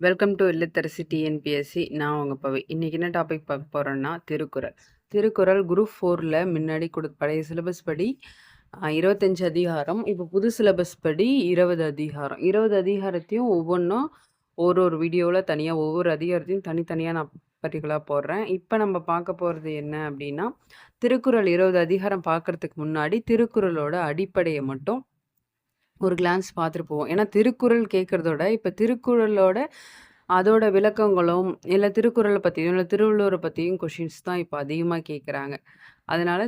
Welcome to இல்லத்தரசி TNPSC நான் உங்கள் பவி. இன்றைக்கி என்ன டாபிக் பார்க்க போறோம்னா திருக்குறள். திருக்குறள் குரூப் ஃபோரில் முன்னாடி கொடு பழைய சிலபஸ் படி இருபத்தஞ்சி அதிகாரம் இப்போ புது சிலபஸ் படி இருபது அதிகாரம். இருபது அதிகாரத்தையும் ஒவ்வொன்றும் ஒரு ஒரு வீடியோவில் தனியாக ஒவ்வொரு அதிகாரத்தையும் தனித்தனியாக நான் பர்டிகுலராக போடுறேன். இப்போ நம்ம பார்க்க போகிறது என்ன அப்படின்னா திருக்குறள் இருபது அதிகாரம் பார்க்கறதுக்கு முன்னாடி திருக்குறளோட அடிப்படையை மட்டும் ஒரு கிளான்ஸ் பார்த்துட்டு போவோம். ஏன்னா திருக்குறள் கேட்குறதோட இப்போ திருக்குறளோட அதோட விளக்கங்களும் இல்லை திருக்குறளை பற்றியும் இல்லை திருவள்ளுவரை பற்றியும் கொஷின்ஸ் தான் இப்போ அதிகமாக கேட்குறாங்க. அதனால்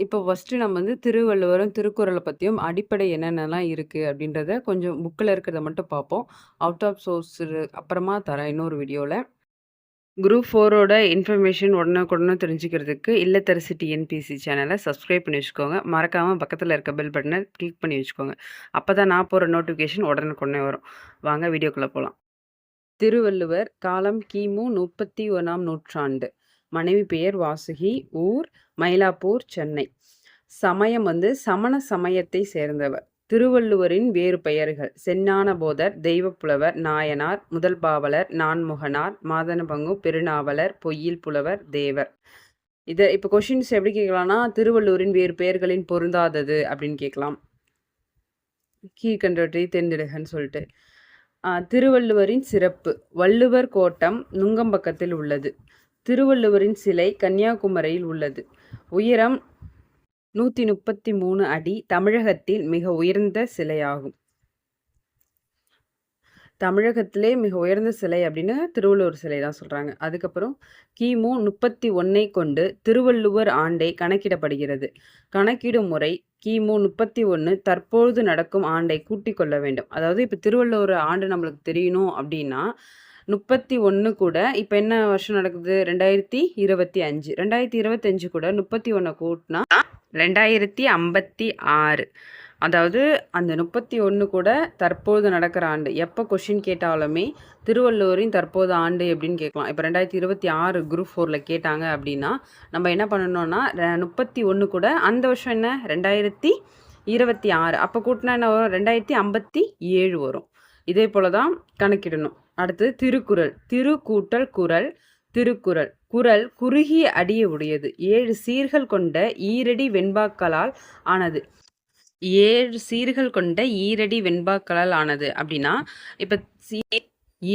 இப்போ ஃபஸ்ட்டு நம்ம வந்து திருவள்ளுவரும் திருக்குறளை பற்றியும் அடிப்படை என்னென்னலாம் இருக்குது அப்படின்றத கொஞ்சம் புக்கில் இருக்கிறத மட்டும் பார்ப்போம். அவுட் ஆஃப் சோர்ஸ் அப்புறமா தரேன் இன்னொரு வீடியோவில் குரூப் ஃபோரோட இன்ஃபர்மேஷன் உடனுக்குடனே தெரிஞ்சுக்கிறதுக்கு இல்லத்தரசி டிஎன்பிசி சேனலை சப்ஸ்கிரைப் பண்ணி வச்சுக்கோங்க. மறக்காமல் பக்கத்தில் இருக்க பெல் பட்டனை கிளிக் பண்ணி வச்சுக்கோங்க. அப்போ தான் நான் போகிற நோட்டிஃபிகேஷன் உடனுக்குடனே வரும். வாங்க வீடியோக்குள்ளே போகலாம் திருவள்ளுவர் காலம் கிமு முப்பத்தி ஒன்றாம் நூற்றாண்டு. மனைவி பெயர் வாசுகி. ஊர் மயிலாப்பூர் சென்னை. சமயம் வந்து சமண சமயத்தை சேர்ந்தவர். திருவள்ளுவரின் வேறு பெயர்கள். சென்னான போதர் தெய்வப்புலவர் நாயனார் முதல் பாவலர் நான்முகனார் மாதனபங்கு பெருநாவலர் பொய்யில் புலவர் தேவர். இதை இப்போ கொஷின்ஸ் எப்படி கேட்கலாம்னா திருவள்ளுவரின் வேறு பெயர்களின் பொருந்தாதது அப்படின்னு கேட்கலாம். கீழ்கண்டவற்றை தேர்ந்தெடுகன்னு சொல்லிட்டு. ஆஹ் திருவள்ளுவரின் சிறப்பு. வள்ளுவர் கோட்டம் நுங்கம்பக்கத்தில் உள்ளது. திருவள்ளுவரின் சிலை கன்னியாகுமரியில் உள்ளது. உயரம் நூற்றி முப்பத்தி மூணு அடி தமிழகத்தில் மிக உயர்ந்த சிலையாகும். தமிழகத்திலே மிக உயர்ந்த சிலை அப்படின்னு திருவள்ளுவர் சிலை தான் சொல்கிறாங்க அதுக்கப்புறம் கிமு முப்பத்தி ஒன்னை கொண்டு திருவள்ளுவர் ஆண்டை கணக்கிடப்படுகிறது. கணக்கிடும் முறை கிமு முப்பத்தி ஒன்று தற்பொழுது நடக்கும் ஆண்டை கூட்டிக் கொள்ள வேண்டும். அதாவது இப்போ திருவள்ளுவர் ஆண்டு நம்மளுக்கு தெரியணும் அப்படின்னா முப்பத்தி ஒன்று கூட இப்போ என்ன வருஷம் நடக்குது? ரெண்டாயிரத்தி இருபத்தி அஞ்சு. ரெண்டாயிரத்தி இருபத்தஞ்சு கூட முப்பத்தி ஒன்றை கூட்டினா ரெண்டாயிரத்தி ஐம்பத்தி ஆறு. அதாவது அந்த முப்பத்தி ஒன்று கூட தற்போது நடக்கிற ஆண்டு. எப்போ கொஷின் கேட்டாலுமே திருவள்ளுவரின் தற்போது ஆண்டு எப்படின்னு கேட்கலாம். இப்போ ரெண்டாயிரத்தி இருபத்தி ஆறு குரூப் ஃபோரில் கேட்டாங்க அப்படின்னா நம்ம என்ன பண்ணணும்னா முப்பத்தி ஒன்று கூட அந்த வருஷம் என்ன? ரெண்டாயிரத்தி இருபத்தி ஆறு. அப்போ கூட்டினா என்ன வரும்? ரெண்டாயிரத்தி ஐம்பத்தி ஏழு வரும். இதே போல தான் கணக்கிடணும். அடுத்து திருக்குறள். திருக்கூட்டல் குரல் குறள் திருக்குறள். குறள் குறுகிய அடியை உடையது. ஏழு சீர்கள் கொண்ட ஈரடி வெண்பாக்களால் ஆனது. ஏழு சீர்கள் கொண்ட ஈரடி வெண்பாக்களால் ஆனது அப்படின்னா இப்போ சீ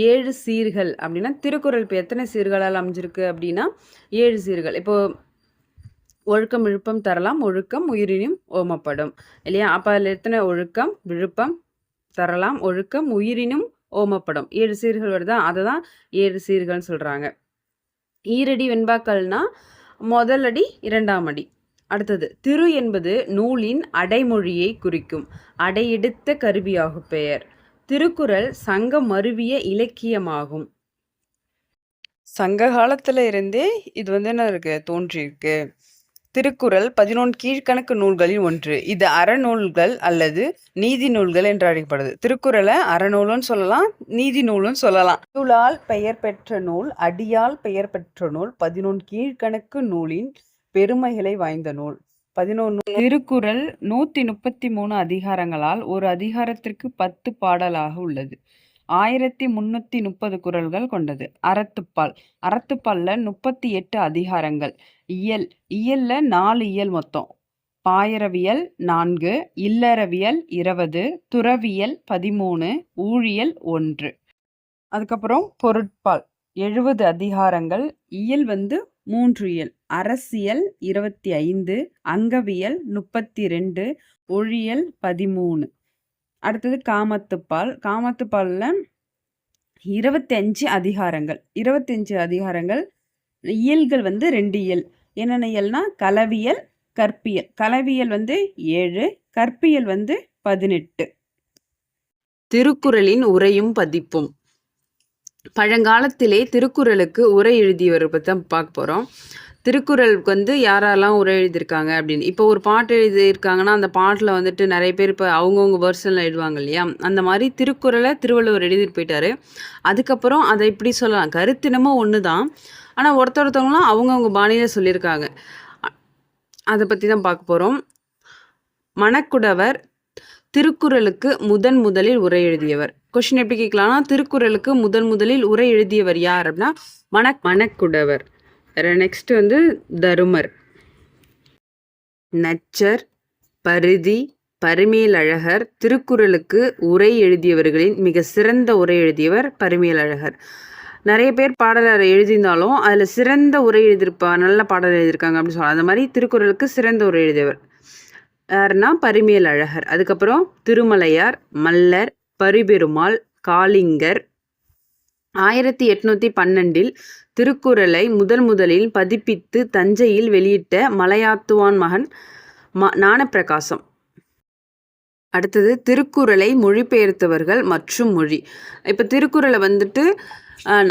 ஏழு சீர்கள் அப்படின்னா திருக்குறள் இப்போ எத்தனை சீர்களால் அமைஞ்சிருக்கு அப்படின்னா ஏழு சீர்கள். இப்போ ஒழுக்கம் விழுப்பம் தரலாம். ஒழுக்கம் உயிரினும் ஓமப்படும். இல்லையா? அப்போ அதில் எத்தனை? ஒழுக்கம் விழுப்பம் தரலாம். ஒழுக்கம் உயிரினும் ஓமப்படும். ஏழு சீர்கள் வருதா? அதை தான் ஏழு சீர்கள்னு சொல்கிறாங்க ஈரடி வெண்பாக்கள்னா முதல் அடி இரண்டாம் அடி. அடுத்தது திரு என்பது நூலின் அடைமொழியை குறிக்கும். அடையெடுத்த கருவியாகும் பெயர். திருக்குறள் சங்க மருவிய இலக்கியமாகும். சங்க காலத்துல இருந்தே இது வந்து என்ன இருக்கு? தோன்றியிருக்கு. திருக்குறள் பதினொன்று கீழ்க்கணக்கு நூல்களில் ஒன்று. இது அறநூல்கள் அல்லது நீதி நூல்கள் என்று அழைக்கப்படுது. திருக்குறளை அறநூலுன்னு சொல்லலாம் நீதி நூலுன்னு சொல்லலாம். நூலால் பெயர் பெற்ற நூல் அடியால் பெயர் பெற்ற நூல் பதினொன்று கீழ்க்கணக்கு நூலின் பெருமைகளை வாய்ந்த நூல். பதினொன்று திருக்குறள் நூற்றி முப்பத்தி மூணு அதிகாரங்களால் ஒரு அதிகாரத்திற்கு பத்து பாடலாக உள்ளது. ஆயிரத்தி முன்னூற்றி முப்பது குறள்கள் கொண்டது. அறத்துப்பால். அறத்துப்பாலில் முப்பத்தி எட்டு அதிகாரங்கள். இயல். இயல்ல நாலு இயல் மொத்தம். பாயரவியல் நான்கு இல்லறவியல் இருபது துறவியல் பதிமூணு ஊழியல் ஒன்று. அதுக்கப்புறம் பொருட்பால். எழுபது அதிகாரங்கள். இயல் வந்து மூன்று இயல். அரசியல் இருபத்தி ஐந்து அங்கவியல் முப்பத்தி ரெண்டு ஒழியல் பதிமூணு. அடுத்தது காமத்துப்பால். காமத்துப்பாலில் இருபத்தஞ்சு அதிகாரங்கள். இருபத்தஞ்சு அதிகாரங்கள். இயல்கள் வந்து ரெண்டு இயல். என்னென்ன இயல்னா கலவியல் கற்பியல். கலவியல் வந்து ஏழு கற்பியல் வந்து பதினெட்டு. திருக்குறளின் உரையும் பதிப்பும். பழங்காலத்திலே திருக்குறளுக்கு உரை எழுதி பற்றி தான் பார்க்க போகிறோம் திருக்குறளுக்கு வந்து யாரெல்லாம் உரை எழுதியிருக்காங்க அப்படின்னு. இப்போ ஒரு பாட்டு எழுதியிருக்காங்கன்னா அந்த பாட்டில் வந்துட்டு நிறைய பேர் இப்போ அவங்கவுங்க வேர்ஷனில் எழுதுவாங்க இல்லையா? அந்த மாதிரி திருக்குறளை திருவள்ளுவர் எழுதிட்டு போயிட்டாரு. அதுக்கப்புறம் அதை இப்படி சொல்லலாம். கருத்தினமும் ஒன்று தான் ஆனால் ஒருத்தர் ஒருத்தவங்களாம் அவங்கவுங்க பாணியில் சொல்லியிருக்காங்க. அதை பற்றி தான் பார்க்க போகிறோம் மணக்குடவர் திருக்குறளுக்கு முதன் முதலில் உரை எழுதியவர். கொஷின் எப்படி கேட்கலாம்னா திருக்குறளுக்கு முதன் முதலில் உரை எழுதியவர் யார் அப்படின்னா மணக் மணக்குடவர். நெக்ஸ்ட் வந்து தருமர். நச்சர் பருதி பரிமேலழகர் திருக்குறளுக்கு உரை எழுதியவர்களின் மிக சிறந்த உரை எழுதியவர் பரிமேலழகர். நிறைய பேர் பாடலர் எழுதியிருந்தாலும் அதில் சிறந்த உரை எழுதியிருப்பா நல்ல பாடல் எழுதியிருக்காங்க அப்படின்னு சொல்லலாம். அந்த மாதிரி திருக்குறளுக்கு சிறந்த உரை எழுதியவர். யாருன்னா பரிமேல் அழகர் அதுக்கப்புறம் திருமலையார் மல்லர் பரிபெருமாள் காளிங்கர். ஆயிரத்தி எட்நூற்றி பன்னெண்டில் திருக்குறளை முதல் முதலில் பதிப்பித்து தஞ்சையில் வெளியிட்ட மலையாத்துவான் மகன் ம ஞானப்பிரகாசம். அடுத்தது திருக்குறளை மொழிபெயர்த்தவர்கள் மற்றும் மொழி. இப்போ திருக்குறளை வந்துட்டு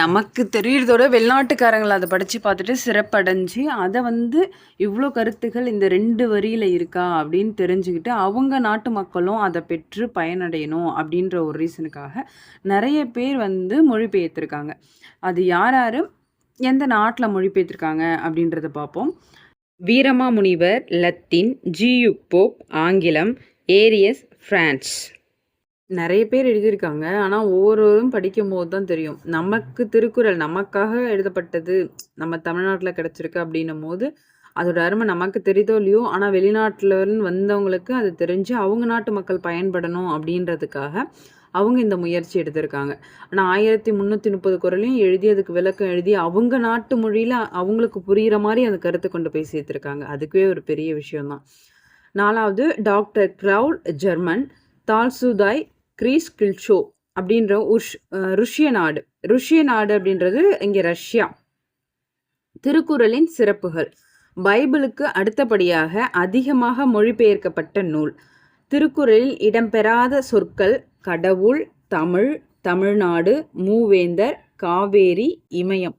நமக்கு தெரியறதோட வெளிநாட்டுக்காரங்களை அதை படித்து பார்த்துட்டு சிறப்படைஞ்சு அதை வந்து இவ்வளோ கருத்துக்கள் இந்த ரெண்டு வரியில் இருக்கா அப்படின்னு தெரிஞ்சுக்கிட்டு அவங்க நாட்டு மக்களும் அதை பெற்று பயனடையணும் அப்படின்ற ஒரு ரீசனுக்காக நிறைய பேர் வந்து மொழிபெயர்த்துருக்காங்க. அது யார் யாரும் எந்த நாட்டில் மொழிபெயர்த்திருக்காங்க அப்படின்றத பார்ப்போம். Veerama Munivar Latin G U ஆங்கிலம் ஏரியஸ் ஃப்ரான்ஸ் நிறைய பேர் எழுதியிருக்காங்க. ஆனால் ஒவ்வொருவரும் படிக்கும்போது தான் தெரியும். நமக்கு திருக்குறள் நமக்காக எழுதப்பட்டது நம்ம தமிழ்நாட்டில் கிடச்சிருக்கு அப்படின்னும் போது அதோட அருமை நமக்கு தெரியுதோ இல்லையோ ஆனால் வெளிநாட்டில் வந்தவங்களுக்கு அது தெரிஞ்சு அவங்க நாட்டு மக்கள் பயன்படணும் அப்படின்றதுக்காக அவங்க இந்த முயற்சி எடுத்திருக்காங்க. ஆனால் ஆயிரத்தி முந்நூற்றி முப்பது குரலையும் எழுதி அதுக்கு விளக்கம் எழுதி அவங்க நாட்டு மொழியில் அவங்களுக்கு புரிகிற மாதிரி அந்த கருத்தை கொண்டு போய் சேர்த்துருக்காங்க. அதுக்கே ஒரு பெரிய விஷயம்தான். நாலாவது டாக்டர் க்ரவுல் ஜெர்மன் தால்சுதாய் கிரீஸ் கில்ஷோ அப்படின்ற உஷ் ருஷ்ய நாடு. ருஷ்ய நாடு அப்படின்றது இங்கே ரஷ்யா. திருக்குறளின் சிறப்புகள். பைபிளுக்கு அடுத்தபடியாக அதிகமாக மொழிபெயர்க்கப்பட்ட நூல். திருக்குறளில் இடம்பெறாத சொற்கள் கடவுள் தமிழ் தமிழ்நாடு மூவேந்தர் காவேரி இமயம்.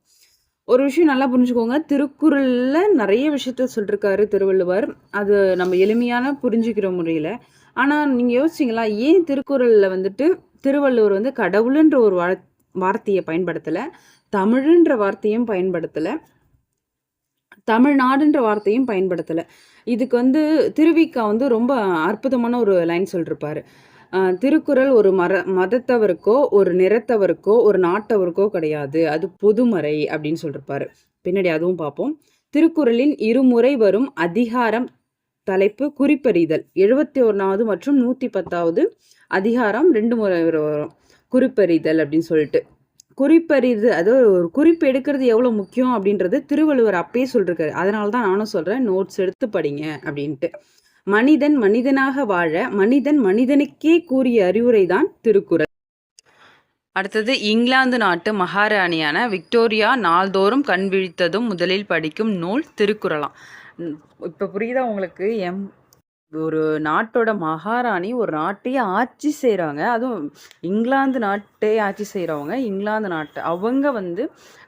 ஒரு விஷயம் நல்லா புரிஞ்சுக்கோங்க. திருக்குறளில் நிறைய விஷயத்த சொல்லிருக்காரு திருவள்ளுவர். அது நம்ம எளிமையான புரிஞ்சுக்கிற முறையில். ஆனால் நீங்கள் யோசிச்சிங்களா? ஏன் திருக்குறளில் வந்துட்டு திருவள்ளுவர் வந்து கடவுளுன்ற ஒரு வார் வார்த்தையை பயன்படுத்தலை தமிழுன்ற வார்த்தையும் பயன்படுத்தலை தமிழ்நாடுன்ற வார்த்தையும் பயன்படுத்தலை? இதுக்கு வந்து திருவிக்கா வந்து ரொம்ப அற்புதமான ஒரு லைன் சொல்லிருப்பாரு. திருக்குறள் ஒரு மர மதத்தவருக்கோ ஒரு நிறத்தவருக்கோ ஒரு நாட்டவருக்கோ கிடையாது. அது பொதுமறை அப்படின்னு சொல்லிருப்பாரு. பின்னாடி அதுவும் பார்ப்போம். திருக்குறளின் இருமுறை வரும் அதிகாரம் தலைப்பு குறிப்பறிதல். எழுபத்தி ஒன்றாவது மற்றும் நூற்றி பத்தாவது அதிகாரம் ரெண்டு முறை வரும். குறிப்பறிதல் அப்படின்னு சொல்லிட்டு. குறிப்பறிது அதாவது ஒரு குறிப்பு எடுக்கிறது எவ்வளோ முக்கியம் அப்படின்றது திருவள்ளுவர் அப்பயே சொல்லிருக்காரு. அதனால தான் நானும் சொல்கிறேன் நோட்ஸ் எடுத்து படிங்க அப்படின்ட்டு. மனிதன் மனிதனாக வாழ மனிதன் மனிதனுக்கே கூறிய அறிவுரை தான் திருக்குறள். அடுத்தது இங்கிலாந்து நாட்டு மகாராணியான விக்டோரியா நாள்தோறும் கண் விழித்ததும் முதலில் படிக்கும் நூல் திருக்குறளாம். இப்போ புரியுதா உங்களுக்கு? எம் ஒரு நாட்டோட மகாராணி ஒரு நாட்டையே ஆட்சி செய்கிறாங்க அதுவும் இங்கிலாந்து நாட்டே ஆட்சி செய்கிறவங்க இங்கிலாந்து நாட்டு. அவங்க வந்து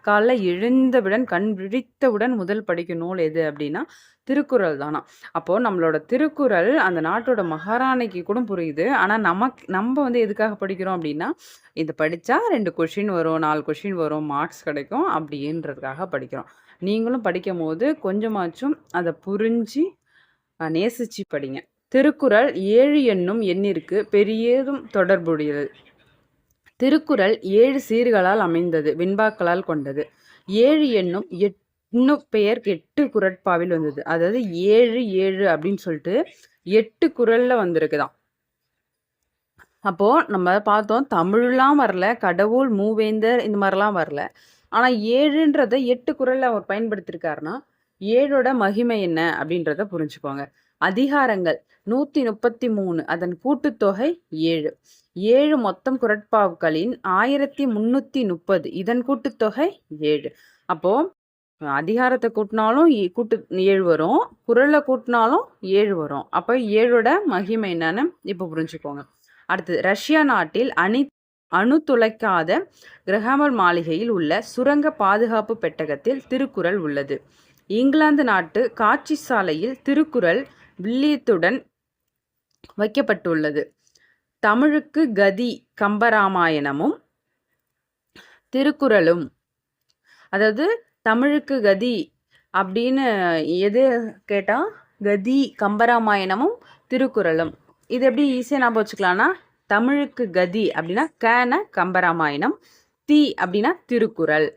காலைல எழுந்தவுடன் கண் விழித்தவுடன் முதல் படிக்கும் நூல் எது அப்படின்னா திருக்குறள் தானா. அப்போது நம்மளோட திருக்குறள் அந்த நாட்டோட மகாராணிக்கு கூட புரியுது. ஆனால் நமக்கு நம்ம வந்து எதுக்காக படிக்கிறோம் அப்படின்னா இது படித்தா ரெண்டு கொஷின் வரும் நாலு கொஷின் வரும் மார்க்ஸ் கிடைக்கும் அப்படின்றதுக்காக படிக்கிறோம். நீங்களும் படிக்கும் போது கொஞ்சமாச்சும் அதை புரிஞ்சு நேசிச்சு படிங்க. திருக்குறள் ஏழு என்னும் எண்ணிற்கு பெரியதும் தொடர்புடையது. திருக்குறள் ஏழு சீர்களால் அமைந்தது வெண்பாக்களால் கொண்டது. ஏழு எண்ணும் எட்டு பெயர் எட்டு குரட்பாவில் வந்தது. அதாவது ஏழு ஏழு அப்படின்னு சொல்லிட்டு எட்டு குரல்ல வந்திருக்குதான் அப்போ நம்ம பார்த்தோம் தமிழ்லாம் வரல கடவுள் மூவேந்தர் இந்த மாதிரிலாம் வரல. ஆனால் ஏழுன்றதை எட்டு குரலில் அவர் பயன்படுத்தியிருக்காருன்னா ஏழோட மகிமை என்ன அப்படின்றத புரிஞ்சுக்கோங்க. அதிகாரங்கள் நூற்றி முப்பத்தி மூணு அதன் கூட்டுத்தொகை ஏழு. ஏழு மொத்தம் குரட்பாக்களின் ஆயிரத்தி முந்நூற்றி முப்பது இதன் கூட்டுத்தொகை ஏழு. அப்போது அதிகாரத்தை கூட்டினாலும் கூட்டு ஏழு வரும் குரலை கூட்டினாலும் ஏழு வரும். அப்போ ஏழோட மகிமை என்னன்னு இப்போ புரிஞ்சுக்கோங்க. அடுத்தது ரஷ்யா நாட்டில் அணி அணு துளைக்காத கிரகமல் மாளிகையில் உள்ள சுரங்க பாதுகாப்பு பெட்டகத்தில் திருக்குறள் உள்ளது. இங்கிலாந்து நாட்டு காட்சி சாலையில் திருக்குறள் வில்லியத்துடன் வைக்கப்பட்டுள்ளது. தமிழுக்கு கதி கம்பராமாயணமும் திருக்குறளும். அதாவது தமிழுக்கு கதி அப்படின்னு எது கேட்டால் கதி கம்பராமாயணமும் திருக்குறளும். இது எப்படி ஈஸியாக ஞாபகம் வச்சுக்கலாம்னா தமிழுக்கு கதி அப்படின்னா கன கம்பராமாயணம் தி அப்படின்னா திருக்குறள்.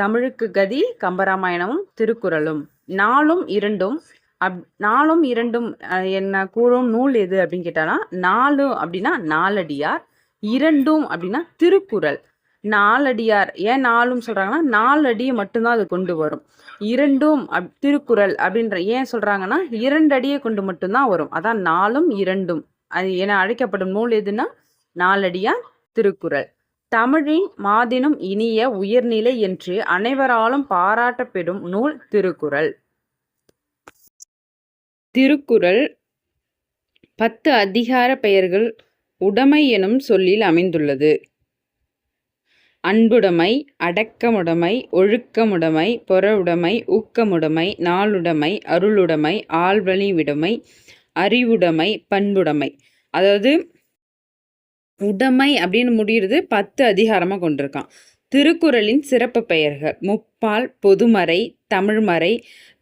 தமிழுக்கு கதி கம்பராமாயணமும் திருக்குறளும். நாலும் இரண்டும் அப் நாளும் இரண்டும் என்ன கூறும் நூல் எது அப்படின்னு கேட்டானா நாலு அப்படின்னா நாலடியார் இரண்டும் அப்படின்னா திருக்குறள். நாலடியார் ஏன் நாலும் சொல்கிறாங்கன்னா நாலடியை மட்டும்தான் அது கொண்டு வரும். இரண்டும் அப் திருக்குறள் அப்படின்ற ஏன் சொல்கிறாங்கன்னா இரண்டடியை கொண்டு மட்டும்தான் வரும். அதான் நாலும் இரண்டும். அது என அழைக்கப்படும் நூல் எதுன்னா நாலடியார் திருக்குறள். தமிழின் மாதினும் இனிய உயர்நிலை என்று அனைவராலும் பாராட்டப்பெறும் நூல் திருக்குறள். திருக்குறள் பத்து அதிகார பெயர்கள் உடைமை எனும் சொல்லில் அமைந்துள்ளது. அன்புடைமை அடக்கமுடைமை ஒழுக்கமுடைமை பொறவுடைமை ஊக்கமுடைமை நாளுடைமை அருளுடைமை ஆள்வழி விடுமை அறிவுடைமை பண்புடைமை. அதாவது உடைமை அப்படின்னு முடிகிறது பத்து அதிகாரமாக கொண்டிருக்கான். திருக்குறளின் சிறப்பு பெயர்கள். முப்பால் பொதுமறை தமிழ்மறை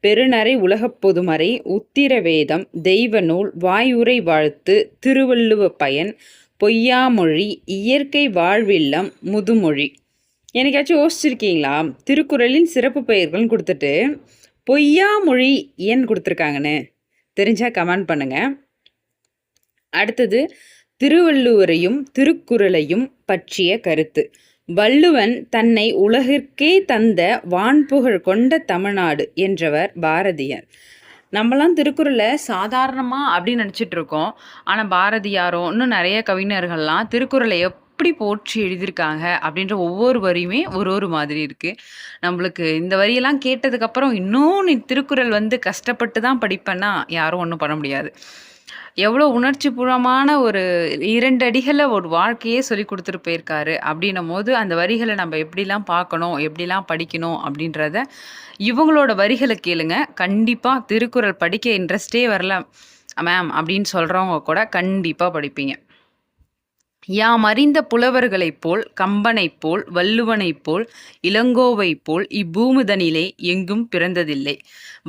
பெருநரை உலகப் பொதுமறை உத்திரவேதம் தெய்வ நூல் வாயுரை வாழ்த்து திருவள்ளுவ பயன் பொய்யாமொழி இயற்கை வாழ்வில்லம் முதுமொழி. எனக்காச்சும் யோசிச்சிருக்கீங்களா? திருக்குறளின் சிறப்பு பெயர்கள்னு கொடுத்துட்டு பொய்யாமொழி ஏன் கொடுத்துருக்காங்கன்னு தெரிஞ்சால் கமெண்ட் பண்ணுங்கள் அடுத்தது திருவள்ளுவரையும் திருக்குறளையும் பற்றிய கருத்து. வள்ளுவன் தன்னை உலகிற்கே தந்த வான்புகழ் கொண்ட தமிழ்நாடு என்றவர் பாரதியார். நம்மலாம் திருக்குறளை சாதாரணமாக அப்படின்னு நினச்சிட்டு இருக்கோம் ஆனால் பாரதியாரோ இன்னும் நிறைய கவிஞர்கள்லாம் திருக்குறளை எப்படி போற்றி எழுதியிருக்காங்க அப்படின்ற ஒவ்வொரு வரியுமே ஒரு ஒரு மாதிரி இருக்குது நம்மளுக்கு இந்த வரியெல்லாம் கேட்டதுக்கப்புறம் இன்னும் நீ திருக்குறள் வந்து கஷ்டப்பட்டு தான் படிப்பேன்னா யாரும் ஒன்றும் பண்ண முடியாது. எவ்வளோ உணர்ச்சிபூர்வமான ஒரு இரண்டு அடிகளில் ஒரு வாழ்க்கையே சொல்லி கொடுத்துட்டு போயிருக்காரு அப்படின்னும் போது அந்த வரிகளை நம்ம எப்படிலாம் பார்க்கணும் எப்படிலாம் படிக்கணும் அப்படின்றத இவங்களோட வரிகளை கேளுங்க. கண்டிப்பாக திருக்குறள் படிக்க இன்ட்ரெஸ்டே வரல மேம் அப்படின்னு சொல்கிறவங்க கூட கண்டிப்பாக படிப்பீங்க. யாம் அறிந்த புலவர்களைப் போல் கம்பனைப் போல் வள்ளுவனைப் போல் இளங்கோவைப் போல் இப்பூமுதனிலே எங்கும் பிறந்ததில்லை.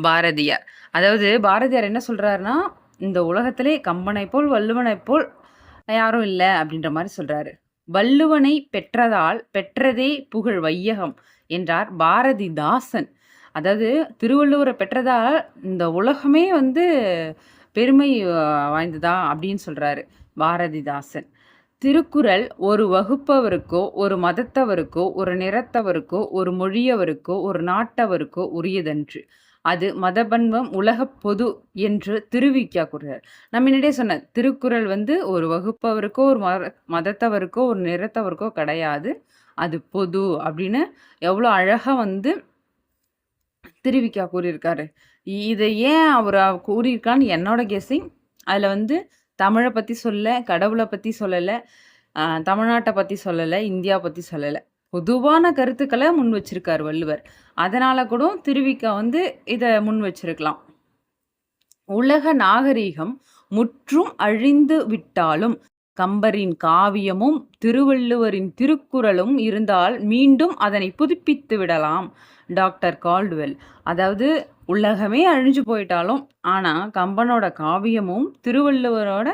பாரதியார். அதாவது பாரதியார் என்ன சொல்கிறாருன்னா இந்த உலகத்திலே கம்பனை போல் வள்ளுவனை போல் யாரும் இல்லை அப்படின்ற மாதிரி சொல்கிறாரு வள்ளுவனை பெற்றதால் பெற்றதே புகழ் வையகம் என்றார் பாரதிதாசன். அதாவது திருவள்ளுவரை பெற்றதால் இந்த உலகமே வந்து பெருமை வாய்ந்ததா அப்படின்னு சொல்கிறாரு பாரதிதாசன். திருக்குறள் ஒரு வகுப்பவருக்கோ ஒரு மதத்தவருக்கோ ஒரு நிறத்தவருக்கோ ஒரு மொழியவருக்கோ ஒரு நாட்டவருக்கோ உரியதன்று. அது மதபன்வம் உலக பொது என்று திருவிக்கா கூறுகிறார். நம்ம முன்னாடியே சொன்ன திருக்குறள் வந்து ஒரு வகுப்பவருக்கோ ஒரு மத மதத்தவருக்கோ ஒரு நிறத்தவருக்கோ கிடையாது. அது பொது அப்படின்னு எவ்வளோ அழகாக வந்து திருவிக்கா கூறியிருக்காரு. இதை ஏன் அவர் கூறியிருக்கான்னு என்னோட கெஸிங் அதில் வந்து தமிழை பற்றி சொல்ல கடவுளை பற்றி சொல்லலை தமிழ்நாட்டை பற்றி சொல்லலை இந்தியா பற்றி சொல்லலை. பொதுவான கருத்துக்களை முன் வச்சிருக்கார் வள்ளுவர். அதனால கூட திருவிக்கா வந்து இதை முன் வச்சிருக்கலாம். உலக நாகரீகம் முற்றும் அழிந்து விட்டாலும் கம்பரின் காவியமும் திருவள்ளுவரின் திருக்குறளும் இருந்தால் மீண்டும் அதனை புதுப்பித்து விடலாம். Doctor Caldwell. அதாவது உலகமே அழிஞ்சு போயிட்டாலும் ஆனால் கம்பனோட காவியமும் திருவள்ளுவரோட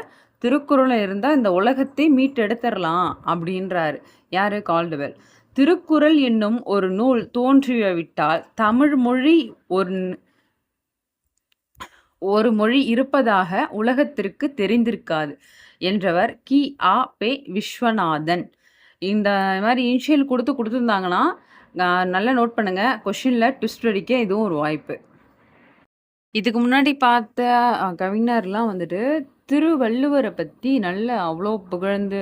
திருக்குறளும் இருந்தால் இந்த உலகத்தை மீட்டெடுத்துடலாம் அப்படின்றாரு. யார்? கால்டுவெல். திருக்குறள் என்னும் ஒரு நூல் தோன்றியவிட்டால் தமிழ் மொழி ஒரு ஒரு மொழி இருப்பதாக உலகத்திற்கு தெரிந்திருக்காது என்றவர் கி. ஆ. பே. விஸ்வநாதன். இந்த மாதிரி இனிஷியல் கொடுத்து கொடுத்துருந்தாங்கன்னா நல்லா நோட் பண்ணுங்கள் கொஷினில் ட்விஸ்ட் அடிக்க இதுவும் ஒரு வாய்ப்பு. இதுக்கு முன்னாடி பார்த்த கவிஞர்லாம் வந்துட்டு திருவள்ளுவரை பற்றி நல்ல அவ்வளோ புகழ்ந்து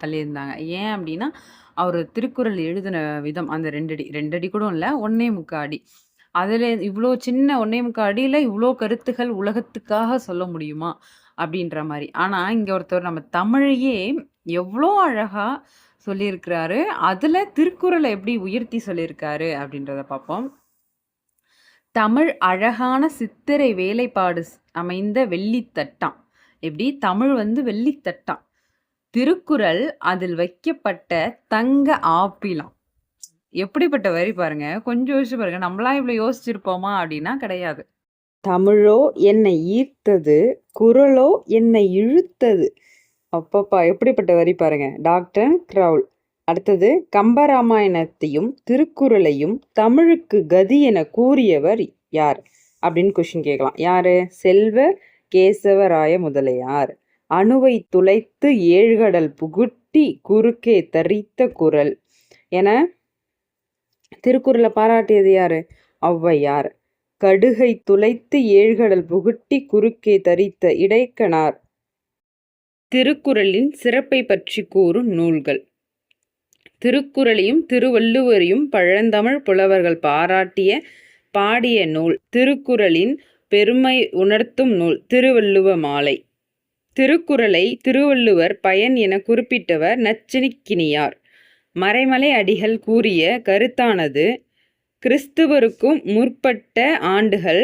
தள்ளியிருந்தாங்க. ஏன் அப்படின்னா அவர் திருக்குறள் எழுதின விதம் அந்த ரெண்டடி ரெண்டடி கூட இல்லை ஒன்னே முக்கா அடி. அதில் இவ்வளோ சின்ன ஒன்னே முக்கா அடியில் இவ்வளோ கருத்துகள் உலகத்துக்காக சொல்ல முடியுமா? அப்படின்ற மாதிரி ஆனால் இங்கே ஒருத்தர் நம்ம தமிழையே எவ்வளோ அழகாக சொல்லியிருக்கிறாரு அதில் திருக்குறளை எப்படி உயர்த்தி சொல்லியிருக்காரு அப்படின்றத பார்ப்போம் தமிழ் அழகான சித்திரை வேலைப்பாடு அமைந்த வெள்ளித்தட்டான் எப்படி? தமிழ் வந்து வெள்ளித்தட்டான் திருக்குறள் அதில் வைக்கப்பட்ட தங்க ஆப்பிளாம். எப்படிப்பட்ட வரி பாருங்க. கொஞ்சம் யோசிச்சு பாருங்க. நம்மளாம் இவ்வளோ யோசிச்சிருப்போமா அப்படின்னா கிடையாது. தமிழோ என்னை ஈர்த்தது குரலோ என்னை இழுத்தது. அப்பப்பா எப்படிப்பட்ட வரி பாருங்க. Doctor Graul. அடுத்தது கம்பராமாயணத்தையும் திருக்குறளையும் தமிழுக்கு கதி என கூறியவர் யார்? அப்படின்னு கொஷின் கேட்கலாம். யாரு? செல்வ கேசவராய முதலியார். அணுவை துளைத்து ஏழ்கடல் புகுட்டி குறுக்கே தரித்த குரல். என திருக்குறளை பாராட்டியது யாரு? ஔவையார். கடுகை துளைத்து ஏழ்கடல் புகுட்டி குறுக்கே தரித்த இடைக்கணார். திருக்குறளின் சிறப்பை பற்றி கூறும் நூல்கள். திருக்குறளையும் திருவள்ளுவரையும் பழந்தமிழ் புலவர்கள் பாராட்டிய பாடிய நூல். திருக்குறளின் பெருமை உணர்த்தும் நூல். திருவள்ளுவ மாலை. திருக்குறளை திருவள்ளுவர் பயன் என குறிப்பிட்டவர் நச்சினிக்கினியார். மறைமலை அடிகள் கூறிய கருத்தானது கிறிஸ்துவருக்கும் முற்பட்ட ஆண்டுகள்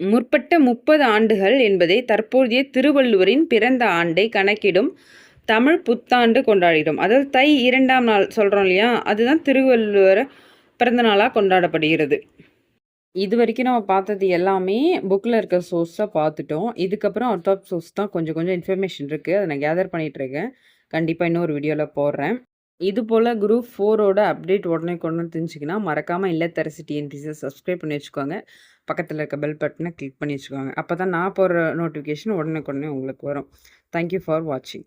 முற்பட்ட முப்பது ஆண்டுகள் என்பதை தற்போதைய திருவள்ளுவரின் பிறந்த ஆண்டை கணக்கிடும் தமிழ் புத்தாண்டு கொண்டாடிடும் அதாவது தை இரண்டாம் நாள் சொல்கிறோம் இல்லையா? அதுதான் திருவள்ளுவர் பிறந்த நாளாக கொண்டாடப்படுகிறது. இது வரைக்கும் நம்ம பார்த்தது எல்லாமே புக்கில் இருக்க சோர்ஸாக பார்த்துட்டோம். இதுக்கப்புறம் அவுட் ஆஃப் சோர்ஸ் தான் கொஞ்சம் கொஞ்சம் இன்ஃபர்மேஷன் இருக்குது அதை நான் கேதர் பண்ணிகிட்ருக்கேன் கண்டிப்பாக இன்னொரு வீடியோவில் போடுறேன். இது போல் குரூப் ஃபோரோட அப்டேட் உடனே கொண்டு வந்து தெரிஞ்சுக்கினா மறக்காமல் இல்லத்தரசி டிஎன்பிசியை சப்ஸ்கிரைப் பண்ணி வச்சுக்கோங்க. பக்கத்தில் இருக்க பெல் பட்டனை கிளிக் பண்ணி வச்சுக்கோங்க. அப்போ தான் நான் போடுற நோட்டிஃபிகேஷன் உடனே உடனே உங்களுக்கு வரும். தேங்க்யூ ஃபார் வாட்சிங்